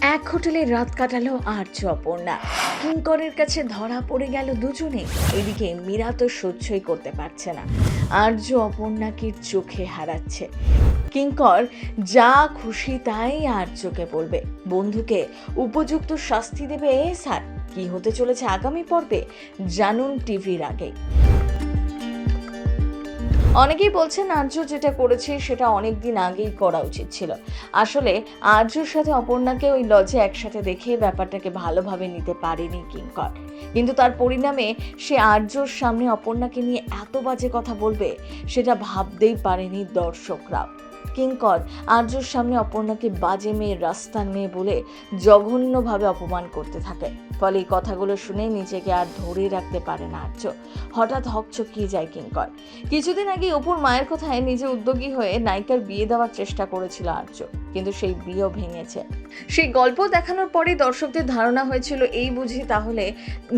এক হোটেলে রাত কাটালো আর্য অপর্ণা। কিঙ্করের কাছে ধরা পড়ে গেল দুজনে। এদিকে মীরা তো সহ্যই করতে পারছে না। আর্য অপর্ণাকে চোখে হারাচ্ছে। কিঙ্কর, যা খুশি তাই আর্যকে বলবে। বন্ধুকে উপযুক্ত শাস্তি দেবে এ স্যার। কি হতে চলেছে আগামী পর্বে, জানুন টিভির আগেই অনেকেই বলছেন আর্য যেটা করেছে সেটা অনেক দিন আগেই করা উচিত ছিল। আসলে আর্যর সাথে অপর্ণাকে ওই লজে একসাথে দেখে ব্যাপারটাকে ভালোভাবে নিতে পারেনি কিঙ্কর কিন্তু তার পরিণামে সে আর্যর সামনে অপর্ণাকে নিয়ে এত বাজে কথা বলবে, সেটা ভাবতেই পারেনি দর্শকরাও। কিঙ্কর আর্যর সামনে অপর্ণাকে বাজে মেয়ে রাস্তার মেয়ে বলে জঘন্যভাবে অপমান করতে থাকে। ফলে এই কথাগুলো শুনে নিজেকে আর ধরে রাখতে পারে না আর্য। হঠাৎ হকচকিয়ে যায় কিঙ্কর কিছুদিন আগে অপুর মায়ের কথায় নিজে উদ্যোগী হয়ে নায়িকার বিয়ে দেওয়ার চেষ্টা করেছিল আর্য, কিন্তু সেই বিয়েও ভেঙেছে। সেই গল্প দেখানোর পরে দর্শকদের ধারণা হয়েছিল, এই বুঝি তাহলে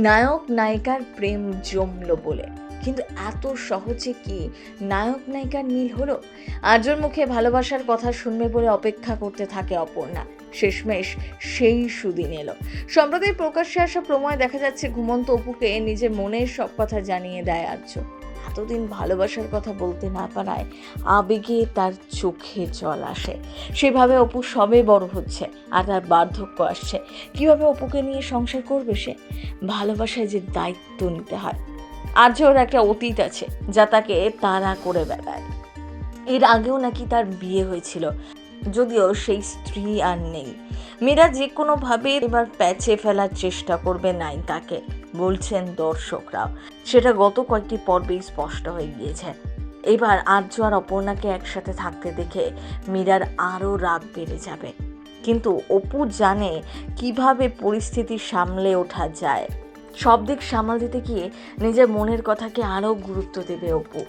নায়ক নায়িকার প্রেম জমলো বলে। কিন্তু এত সহজে কি নায়ক নায়িকার মিল হলো? আর্যর মুখে ভালোবাসার কথা শুনবে বলে অপেক্ষা করতে থাকে অপর্ণা। শেষমেশ সেই সুদিন এলো। সম্প্রতি প্রকাশ্যে আসা প্রময় দেখা যাচ্ছে ঘুমন্ত অপুকে নিজের মনের সব কথা জানিয়ে দেয় আর্য। এতদিন ভালোবাসার কথা বলতে না পারায় আবেগে তার চোখে জল আসে। সেভাবে অপু সবে বড় হচ্ছে আর তার বার্ধক্য আসছে। কীভাবে অপুকে নিয়ে সংসার করবে সে? ভালোবাসায় যে দায়িত্ব নিতে হয়। আর্যর একটা অতীত আছে, যা তাকে তাড়া করে বেড়ায়। এর আগেও নাকি তার বিয়ে হয়েছিল, যদিও সেই স্ত্রী আর নেই। মেয়েরা যে কোনোভাবে এবার প্যাচে ফেলার চেষ্টা করবে নায়িকাকে বলছেন দর্শকরাও। সেটা গত কয়েকটি পর্বেই স্পষ্ট হয়ে গিয়েছে। এবার আর্য আর অপর্ণাকে একসাথে থাকতে দেখে মীরার আরও রাগ বেড়ে যাবে। কিন্তু অপু জানে কীভাবে পরিস্থিতি সামলে ওঠা যায়। সব দিক সামাল দিতে গিয়ে নিজের মনের কথাকে আরও গুরুত্ব দেবে অপু।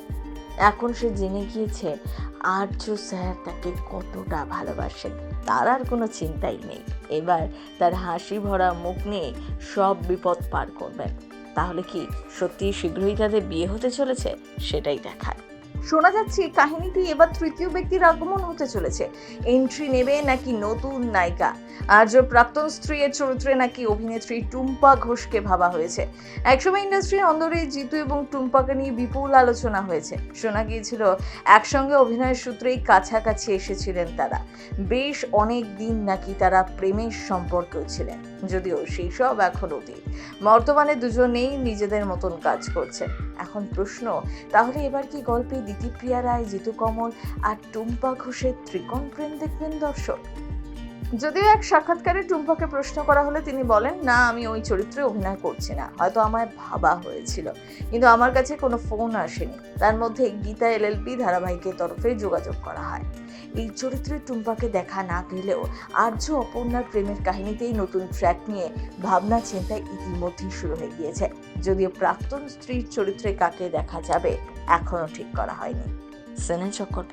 এখন সে জেনে গিয়েছে আর্য স্যার তাকে কতটা ভালোবাসেন। তার আর কোনো চিন্তাই নেই। এবার তার হাসি ভরা মুখ নিয়ে সব বিপদ পার করবেন। তাহলে কি সত্যি শীঘ্রই তাদের বিয়ে হতে চলেছে? সেটাই দেখার শোনা যাচ্ছে কাহিনীটি এবার তৃতীয় ব্যক্তির আগমন হতে চলেছে। এন্ট্রি নেবে নাকি নতুন নায়িকা? আর্য প্রাক্তন স্ত্রীর চরিত্রে নাকি অভিনেত্রী টুম্পা ঘোষকে ভাবা হয়েছে। একসময় ইন্ডাস্ট্রির অন্দরে জিতু এবং টুম্পাকে নিয়ে বিপুল আলোচনা হয়েছে। শোনা গিয়েছিল, একসঙ্গে অভিনয়ের সূত্রেই কাছাকাছি এসেছিলেন তারা। বেশ অনেক দিন নাকি তারা প্রেমের সম্পর্কেও ছিলেন, যদিও সেই সব এখন অতীত। বর্তমানে দুজনেই নিজেদের মতন কাজ করছে। এখন প্রশ্ন, তাহলে এবার কি গল্পে দিতিপ্রিয়া রায়, জিতু কমল আর টুম্পা ঘোষের ত্রিকোণ প্রেম দেখবেন দর্শক? যদিও এক সাক্ষাৎকারে টুম্পাকে প্রশ্ন করা হলে তিনি বলেন, না, আমি ওই চরিত্রে অভিনয় করছি না। হয়তো আমায় ভাবা হয়েছিল। কিন্তু আমার কাছে কোনো ফোন আসেনি। তার মধ্যে গীতা এলএলপি ধারাবাহিকের তরফে যোগাযোগ করা হয়। এই চরিত্রে টুম্পাকে দেখা না গেলেও আর্য অপর্ণার প্রেমের কাহিনীতেই নতুন ট্র্যাক নিয়ে ভাবনা চিন্তা ইতিমধ্যেই শুরু হয়ে গিয়েছে। যদিও প্রাক্তন স্ত্রীর চরিত্রে কাকে দেখা যাবে এখনও ঠিক করা হয়নি। সেনে চক্কর